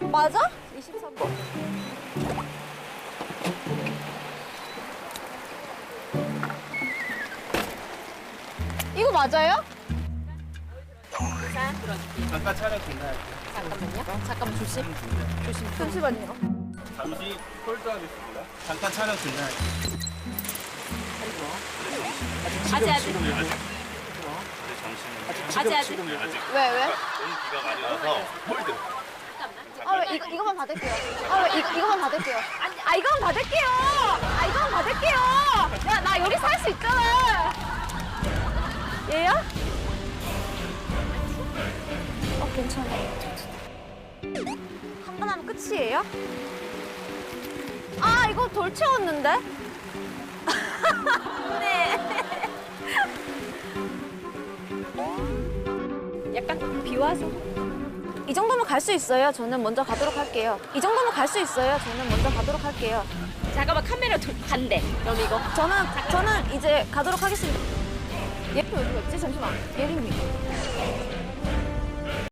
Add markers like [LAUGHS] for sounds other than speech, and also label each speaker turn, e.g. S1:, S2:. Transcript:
S1: 맞아? 23번. 이거 맞아요?
S2: 잠깐 촬영 끝나요.
S3: 잠깐만요. 잠깐만 조심. 조심.
S1: 잠시만요.
S2: 잠시 홀드하겠습니다. 잠깐 촬영 끝나요.
S3: 아직 아직. 아직 아직.
S1: 왜, 왜?
S2: 너무 비가 많이 와서.
S1: 아, 왜 이거, 이거만 받을게요. 아, 왜 이거, 이거만 받을게요. 아, 이거만 받을게요. 아, 이거만 받을게요. 야, 나 여기서 할수 있잖아. 얘야? 어, 괜찮아. 한 번 하면 끝이에요? 아, 이거 돌 채웠는데? [LAUGHS] 네.
S3: 약간 비 와서.
S1: 이 정도면 갈 수 있어요. 저는 먼저 가도록 할게요. 이 정도면 갈 수 있어요. 저는 먼저 가도록 할게요.
S3: 잠깐만 카메라 돌 반대. 그럼 이거.
S1: 저는 저는 이제 가도록 하겠습니다. 예표 어디 갔지? 잠시만. 예림이.